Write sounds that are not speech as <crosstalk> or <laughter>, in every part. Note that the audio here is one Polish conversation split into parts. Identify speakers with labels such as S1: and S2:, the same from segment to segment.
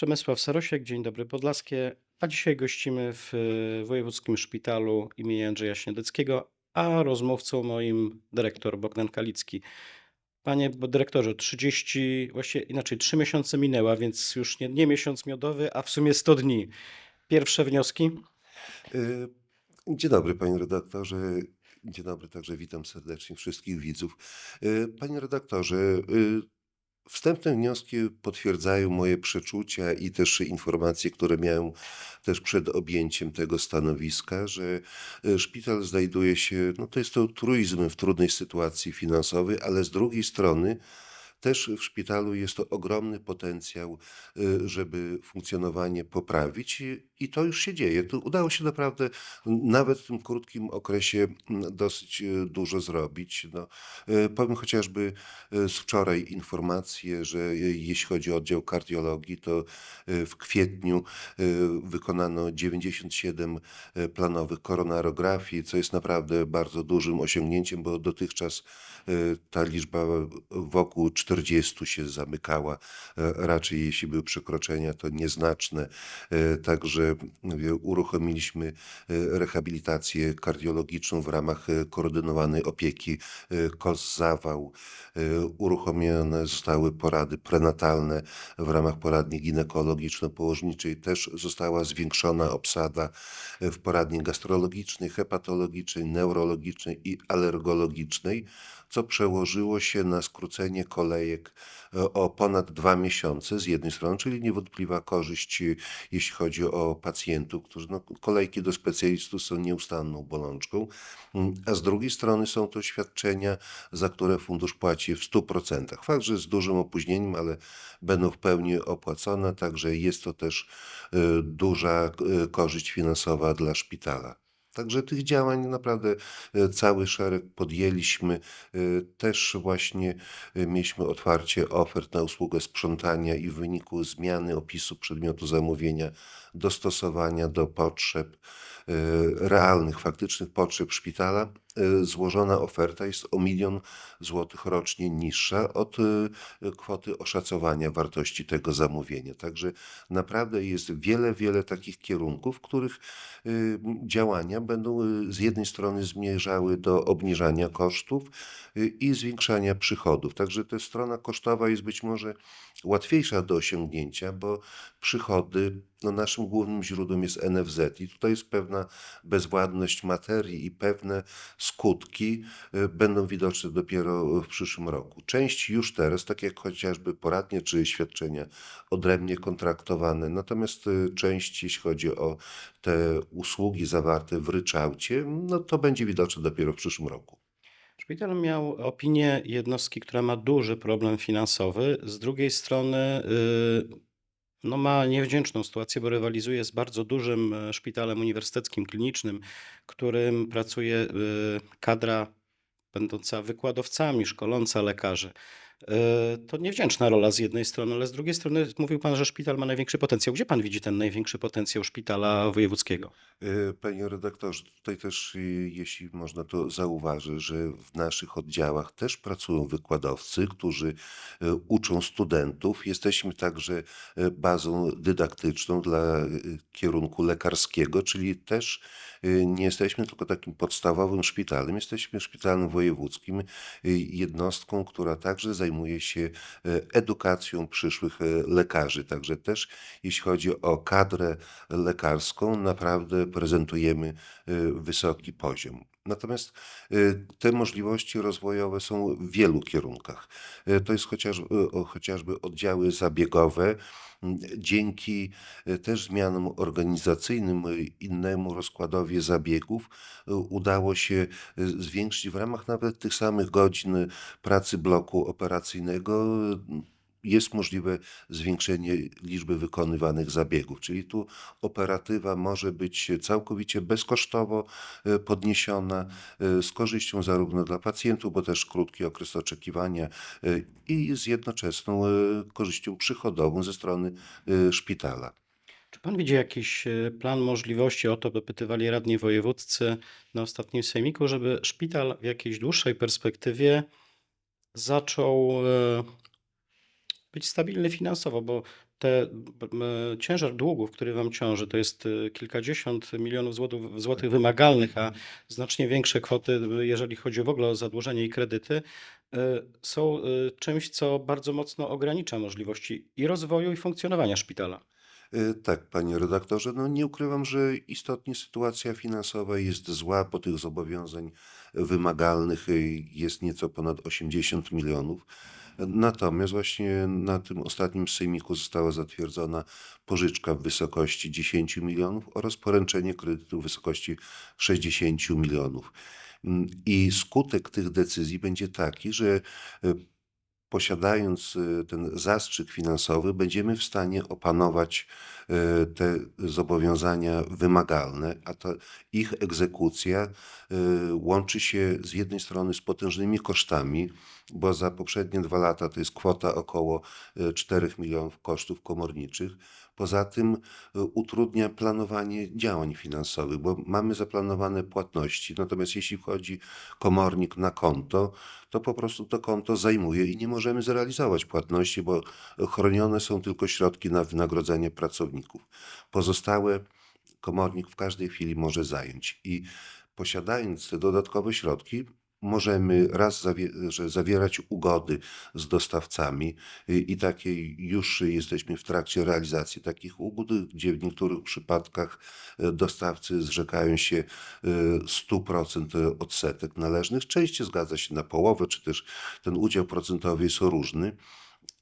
S1: Przemysław Sarosiek, dzień dobry Podlaskie. A dzisiaj gościmy w e, Wojewódzkim Szpitalu im. Andrzeja Śniadeckiego, a rozmówcą moim dyrektor Bogdan Kalicki. Panie dyrektorze, 30, właściwie inaczej, 3 miesiące minęła, więc już nie, nie miesiąc miodowy, a w sumie 100 dni. Pierwsze wnioski?
S2: Y, Dzień dobry, panie redaktorze. Dzień dobry, także witam serdecznie wszystkich widzów. Y, Panie redaktorze, wstępne wnioski potwierdzają moje przeczucia i też informacje, które miałem też przed objęciem tego stanowiska, że y, szpital znajduje się, no to jest to truizm w trudnej sytuacji finansowej, ale z drugiej strony też w szpitalu jest to ogromny potencjał, y, żeby funkcjonowanie poprawić i, to już się dzieje. To udało się naprawdę nawet w tym krótkim okresie mm, dosyć y, dużo zrobić. No, y, powiem chociażby z wczoraj informację, że jeśli chodzi o oddział kardiologii, to w kwietniu wykonano 97 y, planowych koronarografii, co jest naprawdę bardzo dużym osiągnięciem, bo dotychczas ta liczba wokół 40 się zamykała. E, Raczej jeśli były przekroczenia, to nieznaczne. E, Także uruchomiliśmy e, rehabilitację kardiologiczną w ramach koordynowanej opieki KOS-Zawał. Uruchomione zostały porady prenatalne w ramach poradni ginekologiczno-położniczej. Też została zwiększona obsada w poradni gastrologicznej, hepatologicznej, neurologicznej i alergologicznej co przełożyło się na skrócenie kolejek e, o ponad dwa miesiące z jednej strony, czyli niewątpliwa korzyść, e, jeśli chodzi o pacjentów, którzy no, kolejki do specjalistów są nieustanną bolączką, a z drugiej strony są to świadczenia, za które fundusz płaci w 100%. Fakt, że z dużym opóźnieniem, ale będą w pełni opłacone, także jest to też e, duża korzyść finansowa dla szpitala. Także tych działań naprawdę e, cały szereg podjęliśmy. E, Też właśnie e, mieliśmy otwarcie ofert na usługę sprzątania i w wyniku zmiany opisu przedmiotu zamówienia, dostosowania do potrzeb, realnych, faktycznych potrzeb szpitala, złożona oferta jest o milion złotych rocznie niższa od e, kwoty oszacowania wartości tego zamówienia. Także naprawdę jest wiele, wiele takich kierunków, w których y, działania będą y, z jednej strony zmierzały do obniżania kosztów y, i zwiększania przychodów. Także ta strona kosztowa jest być może łatwiejsza do osiągnięcia, bo przychody, no naszym głównym źródłem jest NFZ i tutaj jest pewna bezwładność materii i pewne skutki y, będą widoczne dopiero w przyszłym roku. Część już teraz, tak jak chociażby poradnie czy świadczenia odrębnie kontraktowane, natomiast y, część, jeśli chodzi o te usługi zawarte w ryczałcie, no to będzie widoczne dopiero w przyszłym roku.
S1: Szpital miał opinię jednostki, która ma duży problem finansowy. Z drugiej strony y, no ma niewdzięczną sytuację, bo rywalizuje z bardzo dużym e, szpitalem uniwersyteckim, klinicznym, którym pracuje y, kadra będąca wykładowcami, szkoląca lekarzy. Y, To niewdzięczna rola z jednej strony, ale z drugiej strony mówił Pan, że szpital ma największy potencjał. Gdzie Pan widzi ten największy potencjał szpitala wojewódzkiego?
S2: E, Panie redaktorze, tutaj też, y, jeśli można to zauważyć, że w naszych oddziałach też pracują wykładowcy, którzy e, uczą studentów. Jesteśmy także e, bazą dydaktyczną dla e, kierunku lekarskiego, czyli też e, nie jesteśmy tylko takim podstawowym szpitalem, jesteśmy szpitalem wojewódzkim, e, jednostką, która także zajmuje się e, edukacją przyszłych e, lekarzy. Także też jeśli chodzi o kadrę lekarską, naprawdę prezentujemy y, wysoki poziom. Natomiast y, te możliwości rozwojowe są w wielu kierunkach. Y, To jest y, chociażby oddziały zabiegowe. Dzięki też zmianom organizacyjnym, innemu rozkładowi zabiegów, udało się zwiększyć w ramach nawet tych samych godzin pracy bloku operacyjnego. Jest możliwe zwiększenie liczby wykonywanych zabiegów, czyli tu operatywa może być całkowicie bezkosztowo e, podniesiona, e, z korzyścią zarówno dla pacjentów, bo też krótki okres oczekiwania e, i z jednoczesną korzyścią przychodową ze strony szpitala.
S1: Czy pan widzi jakiś plan możliwości, o to dopytywali radni wojewódzcy na ostatnim sejmiku, żeby szpital w jakiejś dłuższej perspektywie zaczął być stabilny finansowo, bo te ciężar długów, który wam ciąży, to jest, y, kilkadziesiąt milionów złotów złotych wymagalnych, a znacznie większe kwoty, y, jeżeli chodzi w ogóle o zadłużenie i kredyty, y, są, czymś, co bardzo mocno ogranicza możliwości i rozwoju, i funkcjonowania szpitala.
S2: Tak, panie redaktorze, no nie ukrywam, że istotnie sytuacja finansowa jest zła, bo tych zobowiązań wymagalnych jest nieco ponad 80 milionów. Natomiast właśnie na tym ostatnim sejmiku została zatwierdzona pożyczka w wysokości 10 milionów oraz poręczenie kredytu w wysokości 60 milionów. I skutek tych decyzji będzie taki, że y, posiadając y, ten zastrzyk finansowy, będziemy w stanie opanować y, te zobowiązania wymagalne, a ta ich egzekucja łączy się z jednej strony z potężnymi kosztami, bo za poprzednie dwa lata to jest kwota około y, 4 milionów kosztów komorniczych. Poza tym y, utrudnia planowanie działań finansowych, bo mamy zaplanowane płatności, natomiast jeśli wchodzi komornik na konto, to po prostu to konto zajmuje i nie możemy zrealizować płatności, bo chronione są tylko środki na wynagrodzenie pracowników. Pozostałe komornik w każdej chwili może zająć i posiadając te dodatkowe środki, możemy raz zawie- zawierać ugody z dostawcami y, i takie już jesteśmy w trakcie realizacji takich ugód, gdzie w niektórych przypadkach y, dostawcy zrzekają się y, 100% odsetek należnych. Częściej zgadza się na połowę, czy też ten udział procentowy jest różny.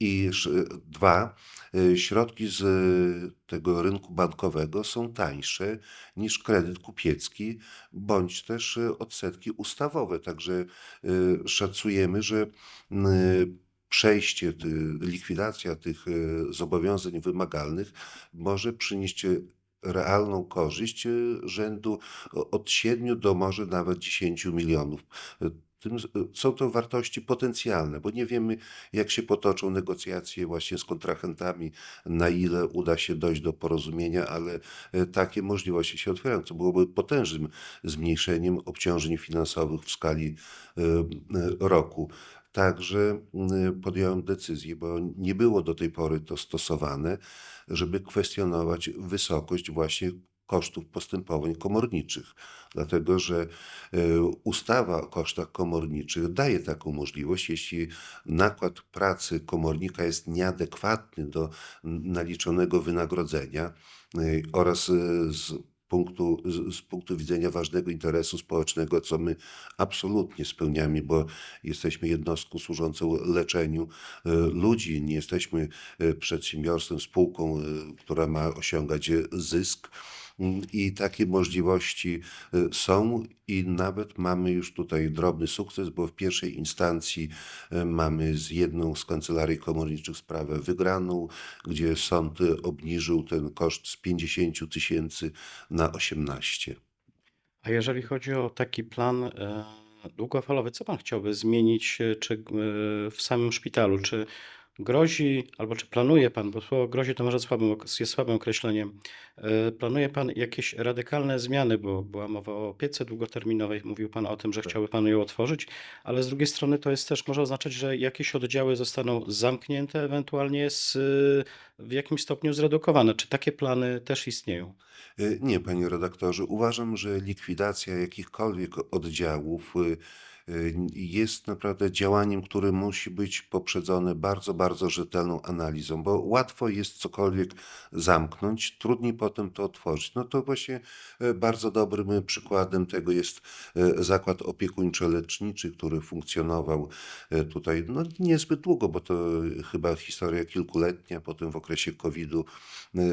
S2: I sz- dwa, y, środki z y, tego rynku bankowego są tańsze niż kredyt kupiecki, bądź też y, odsetki ustawowe. Także y, szacujemy, że y, przejście, likwidacja tych y, zobowiązań wymagalnych może przynieść y, realną korzyść y, rzędu od 7 do może nawet 10 milionów. Tym, y, są to wartości potencjalne, bo nie wiemy, jak się potoczą negocjacje właśnie z kontrahentami, na ile uda się dojść do porozumienia, ale e, takie możliwości się otwierają, co byłoby potężnym zmniejszeniem obciążeń finansowych w skali e, e, roku. Także podjąłem decyzję, bo nie było do tej pory to stosowane, żeby kwestionować wysokość właśnie kosztów postępowań komorniczych, dlatego że e, ustawa o kosztach komorniczych daje taką możliwość, jeśli nakład pracy komornika jest nieadekwatny do naliczonego wynagrodzenia y, oraz y, z punktu, z, punktu widzenia ważnego interesu społecznego, co my absolutnie spełniamy, bo jesteśmy jednostką służącą leczeniu ludzi, nie jesteśmy przedsiębiorstwem, spółką, która ma osiągać zysk. Mm, I takie możliwości y, są, i nawet mamy już tutaj drobny sukces, bo w pierwszej instancji y, mamy z jedną z kancelarii komorniczych sprawę wygraną, gdzie sąd y, obniżył ten koszt z 50 tysięcy na 18.
S1: A jeżeli chodzi o taki plan e, długofalowy, co pan chciałby zmienić, e, czy e, w samym szpitalu? Czy grozi, albo czy planuje pan, bo słowo grozi to może słabym, jest słabym określeniem, e, planuje pan jakieś radykalne zmiany, bo była mowa o opiece długoterminowej, mówił pan o tym, że
S2: Tak.
S1: chciałby pan ją otworzyć, ale z drugiej strony to jest też może oznaczać, że jakieś oddziały zostaną zamknięte, ewentualnie z, w jakimś stopniu zredukowane. Czy takie plany też istnieją?
S2: Y, Nie, panie redaktorze, uważam, że likwidacja jakichkolwiek oddziałów jest naprawdę działaniem, które musi być poprzedzone bardzo, bardzo rzetelną analizą, bo łatwo jest cokolwiek zamknąć, trudniej potem to otworzyć. No to właśnie e, bardzo dobrym przykładem tego jest e, zakład opiekuńczo-leczniczy, który funkcjonował e, tutaj no, niezbyt długo, bo to chyba historia kilkuletnia, potem w okresie COVID-u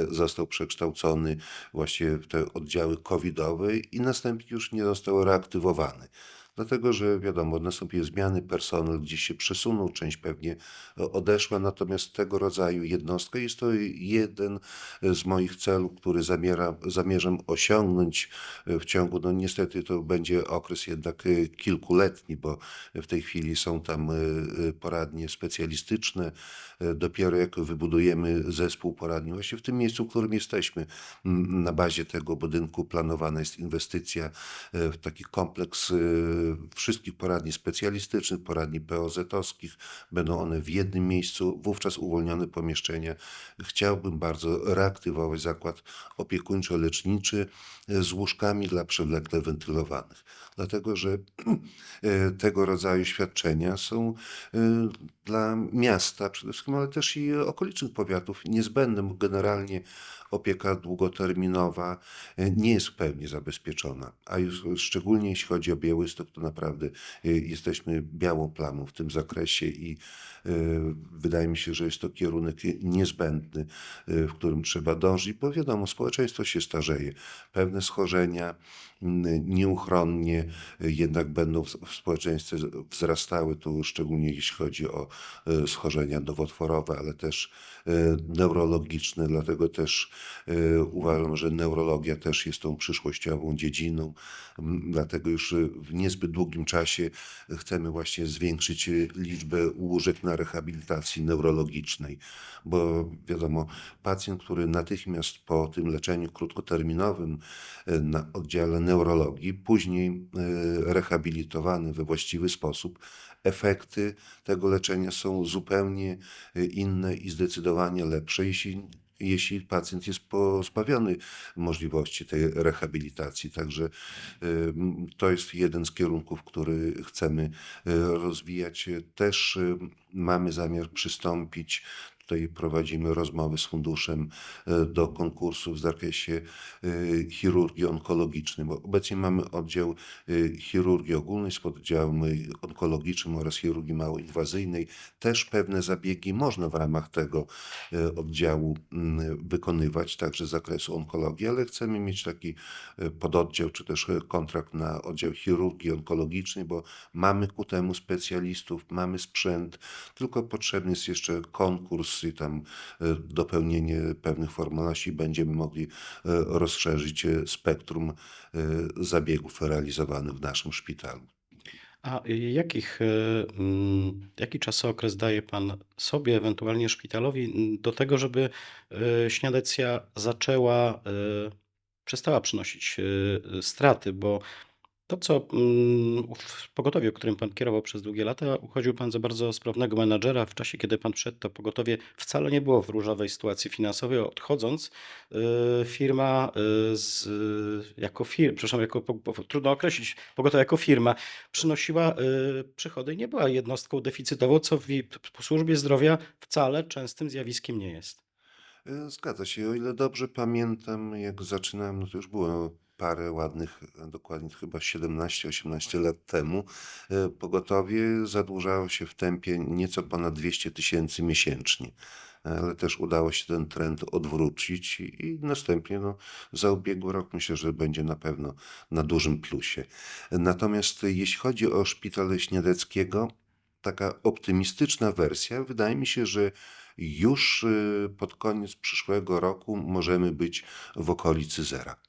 S2: został przekształcony właśnie w te oddziały covidowe i następnie już nie został reaktywowany. Dlatego, że wiadomo, nastąpiły zmiany, personel gdzieś się przesunął, część pewnie e, odeszła, natomiast tego rodzaju jednostka jest to jeden z moich celów, który zamiera, zamierzam osiągnąć e, w ciągu, no niestety to będzie okres jednak e, kilkuletni, bo w tej chwili są tam poradnie specjalistyczne. Dopiero jak wybudujemy zespół poradni, właśnie w tym miejscu, w którym jesteśmy, na bazie tego budynku planowana jest inwestycja w taki kompleks wszystkich poradni specjalistycznych, poradni POZ-owskich. Będą one w jednym miejscu, wówczas uwolnione pomieszczenia. Chciałbym bardzo reaktywować zakład opiekuńczo-leczniczy z łóżkami dla przewlekle wentylowanych. Dlatego, że <clears throat> e, tego rodzaju świadczenia są e, dla miasta przede wszystkim, ale też i okolicznych powiatów niezbędne, bo generalnie opieka długoterminowa e, nie jest w pełni zabezpieczona. A już szczególnie jeśli chodzi o Białystok, to naprawdę jesteśmy białą plamą w tym zakresie i wydaje mi się, że jest to kierunek niezbędny, w którym trzeba dążyć, bo wiadomo, społeczeństwo się starzeje. Pewne schorzenia nieuchronnie e, jednak będą w społeczeństwie wzrastały, tu szczególnie jeśli chodzi o e, schorzenia nowotworowe, ale też e, neurologiczne, dlatego też e, uważam, że neurologia też jest tą przyszłościową dziedziną, dlatego już e, w niezbyt długim czasie chcemy właśnie zwiększyć e, liczbę łóżek na rehabilitacji neurologicznej, bo wiadomo, pacjent, który natychmiast po tym leczeniu krótkoterminowym e, na oddziale neurologii, później e, rehabilitowany we właściwy sposób, efekty tego leczenia są zupełnie e, inne i zdecydowanie lepsze, jeśli, jeśli pacjent jest pozbawiony możliwości tej rehabilitacji. Także e, to jest jeden z kierunków, który chcemy rozwijać. Też mamy zamiar przystąpić Tutaj prowadzimy rozmowy z funduszem e, do konkursu w zakresie e, chirurgii onkologicznej, bo obecnie mamy oddział e, chirurgii ogólnej z poddziałem onkologicznym oraz chirurgii małoinwazyjnej. Też pewne zabiegi można w ramach tego oddziału mm, wykonywać, także z zakresu onkologii, ale chcemy mieć taki pododdział czy też kontrakt na oddział chirurgii onkologicznej, bo mamy ku temu specjalistów, mamy sprzęt, tylko potrzebny jest jeszcze konkurs i tam e, dopełnienie pewnych formalności. Będziemy mogli e, rozszerzyć e, spektrum zabiegów realizowanych w naszym szpitalu.
S1: A jakich, mm, jaki czasookres daje pan sobie, ewentualnie szpitalowi, mm, do tego, żeby Śniadecja zaczęła, przestała przynosić straty? Bo to, co mm, w pogotowiu, którym pan kierował przez długie lata, uchodził pan za bardzo sprawnego menadżera. W czasie, kiedy pan wszedł, to pogotowie wcale nie było w różowej sytuacji finansowej. Odchodząc, e, firma e, z, jako firma, przepraszam, jako, trudno określić, pogotowie jako firma, przynosiła przychody i nie była jednostką deficytową, co w w służbie zdrowia wcale częstym zjawiskiem nie jest.
S2: Zgadza się. O ile dobrze pamiętam, jak zaczynałem, no to już było parę ładnych, e, dokładnie chyba 17-18 lat temu, e, pogotowie zadłużało się w tempie nieco ponad 200 tysięcy miesięcznie. Ale też udało się ten trend odwrócić i, następnie no, za ubiegły rok myślę, że będzie na pewno na dużym plusie. Natomiast jeśli chodzi o szpital Śniadeckiego, taka optymistyczna wersja, wydaje mi się, że już y, pod koniec przyszłego roku możemy być w okolicy zera.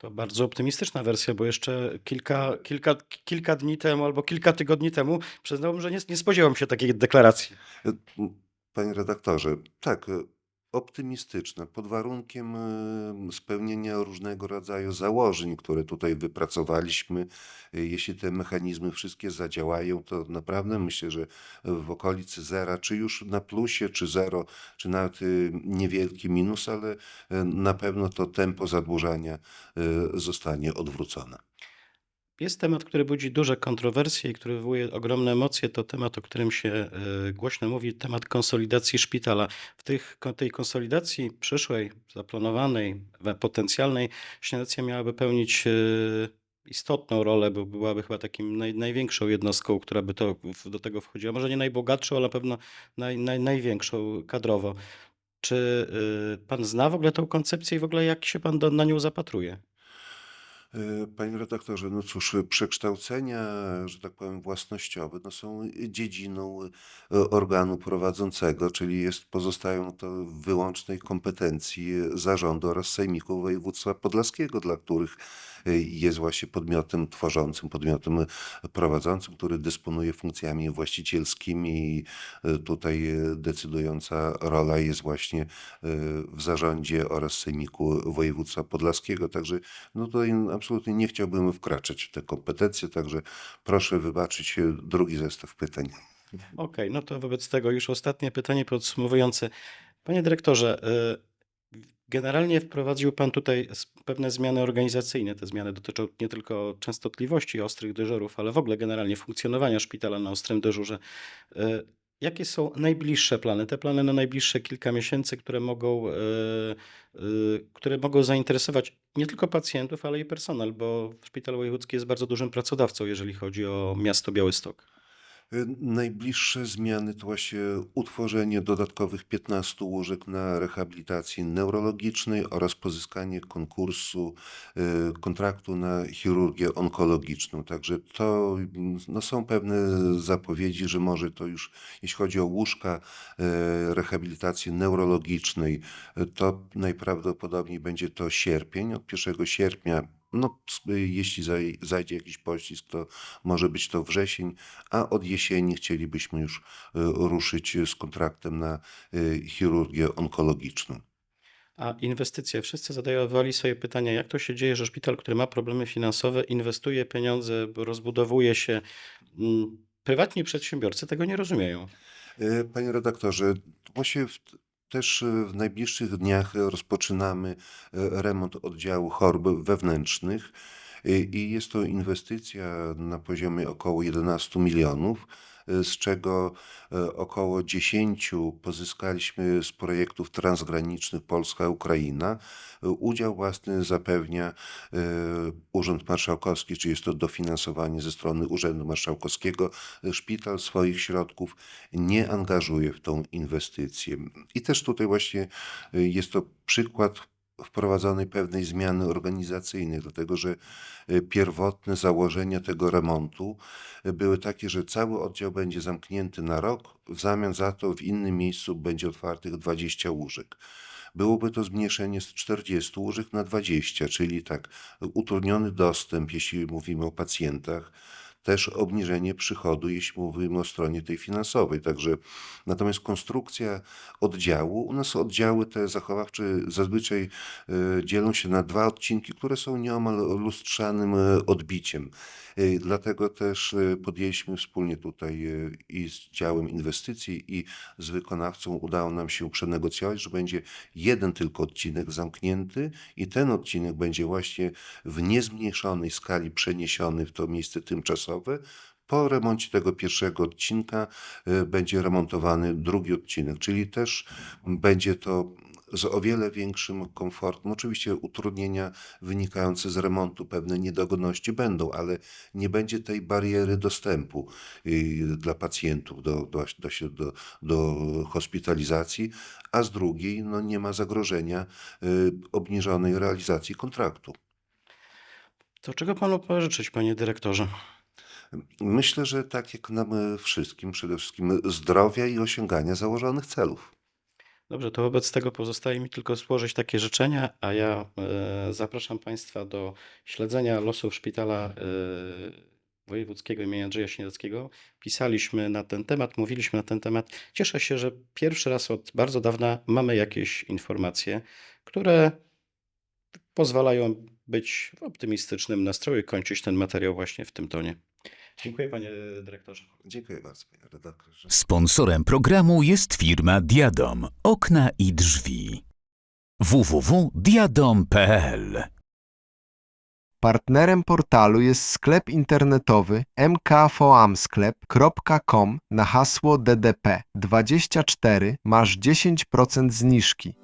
S1: To bardzo optymistyczna wersja, bo jeszcze kilka, kilka, kilka dni temu albo kilka tygodni temu przyznałbym, że nie, nie spodziewam się takiej deklaracji.
S2: M, Panie redaktorze, tak, e, optymistyczne, pod warunkiem e, spełnienia różnego rodzaju założeń, które tutaj wypracowaliśmy. Jeśli te mechanizmy wszystkie zadziałają, to naprawdę myślę, że w okolicy zera, czy już na plusie, czy zero, czy nawet e, niewielki minus, ale e, na pewno to tempo zadłużania zostanie odwrócone.
S1: Jest temat, który budzi duże kontrowersje i który wywołuje ogromne emocje. To temat, o którym się e, głośno mówi, temat konsolidacji szpitala. W tych, tej konsolidacji przyszłej, zaplanowanej, potencjalnej, Śniadecja miałaby pełnić e, istotną rolę, bo byłaby chyba takim naj, największą jednostką, która by to, do tego wchodziła. Może nie najbogatszą, ale na pewno naj, naj, największą kadrowo. Czy e, pan zna w ogóle tą koncepcję i w ogóle jak się pan do, na nią zapatruje?
S2: E, Panie redaktorze, no cóż, przekształcenia, że tak powiem, własnościowe, no są dziedziną e, organu prowadzącego, czyli jest, pozostają to w wyłącznej kompetencji zarządu oraz sejmiku województwa podlaskiego, dla których jest właśnie podmiotem tworzącym, podmiotem prowadzącym, który dysponuje funkcjami właścicielskimi i e, tutaj e, decydująca rola jest właśnie e, w zarządzie oraz sejmiku województwa podlaskiego. Także no tutaj absolutnie nie chciałbym wkraczać w te kompetencje, także proszę wybaczyć e, drugi zestaw pytań.
S1: Okej, no to wobec tego już ostatnie pytanie podsumowujące. Panie dyrektorze, generalnie wprowadził Pan tutaj pewne zmiany organizacyjne. Te zmiany dotyczą nie tylko częstotliwości ostrych dyżurów, ale w ogóle generalnie funkcjonowania szpitala na ostrym dyżurze. Y, Jakie są najbliższe plany? Te plany na najbliższe kilka miesięcy, które mogą, y, y, które mogą zainteresować nie tylko pacjentów, ale i personel, bo Szpital Wojewódzki jest bardzo dużym pracodawcą, jeżeli chodzi o miasto Białystok.
S2: Y, Najbliższe zmiany to właśnie utworzenie dodatkowych 15 łóżek na rehabilitacji neurologicznej oraz pozyskanie konkursu, y, kontraktu na chirurgię onkologiczną. Także to no, są pewne zapowiedzi, że może to już, jeśli chodzi o łóżka y, rehabilitacji neurologicznej, to najprawdopodobniej będzie to sierpień. Od 1 sierpnia, no, y, jeśli zaj- zajdzie jakiś pościsk, to może być to wrzesień, a od jesieni chcielibyśmy już y, ruszyć z kontraktem na y, chirurgię onkologiczną.
S1: A inwestycje. Wszyscy zadawali sobie pytania, jak to się dzieje, że szpital, który ma problemy finansowe, inwestuje pieniądze, rozbudowuje się. Mm, Prywatni przedsiębiorcy tego nie rozumieją.
S2: Y, Panie redaktorze, właśnie w, też y, w najbliższych dniach rozpoczynamy y, remont oddziału chorób wewnętrznych y, i jest to inwestycja na poziomie około 11 milionów, z czego y, około 10 pozyskaliśmy z projektów transgranicznych Polska-Ukraina. Udział własny zapewnia y, Urząd Marszałkowski, czy jest to dofinansowanie ze strony Urzędu Marszałkowskiego. Szpital swoich środków nie angażuje w tą inwestycję. I też tutaj właśnie y, jest to przykład wprowadzonej pewnej zmiany organizacyjnej, dlatego że y, pierwotne założenia tego remontu y, były takie, że cały oddział będzie zamknięty na rok, w zamian za to w innym miejscu będzie otwartych 20 łóżek. Byłoby to zmniejszenie z 40 łóżek na 20, czyli tak utrudniony dostęp, jeśli mówimy o pacjentach, też obniżenie przychodu, jeśli mówimy o stronie tej finansowej. Także natomiast konstrukcja oddziału, u nas oddziały te zachowawcze zazwyczaj e, dzielą się na dwa odcinki, które są nieomal lustrzanym e, odbiciem. E, Dlatego też podjęliśmy wspólnie tutaj i z działem inwestycji i z wykonawcą udało nam się przenegocjować, że będzie jeden tylko odcinek zamknięty i ten odcinek będzie właśnie w niezmniejszonej skali przeniesiony w to miejsce tymczasowe. Po remoncie tego pierwszego odcinka y, będzie remontowany drugi odcinek, czyli też będzie to z o wiele większym komfortem. Oczywiście utrudnienia wynikające z remontu, pewne niedogodności będą, ale nie będzie tej bariery dostępu y, dla pacjentów do, do, do, do, hospitalizacji, a z drugiej no, nie ma zagrożenia y, obniżonej realizacji kontraktu.
S1: To czego panu pożyczyć, panie dyrektorze?
S2: Myślę, że tak jak nam wszystkim, przede wszystkim zdrowia i osiągania założonych celów.
S1: Dobrze, to wobec tego pozostaje mi tylko złożyć takie życzenia, a ja e, zapraszam Państwa do śledzenia losów szpitala e, wojewódzkiego imienia Andrzeja Śniadeckiego. Pisaliśmy na ten temat, mówiliśmy na ten temat. Cieszę się, że pierwszy raz od bardzo dawna mamy jakieś informacje, które pozwalają być w optymistycznym nastroju i kończyć ten materiał właśnie w tym tonie. Dziękuję panie dyrektorze.
S2: Dziękuję bardzo, panie redaktorze.
S3: Sponsorem programu jest firma Diadom. Okna i drzwi. www.diadom.pl
S4: Partnerem portalu jest sklep internetowy mkfoamsklep.com na hasło DDP24 masz 10% zniżki.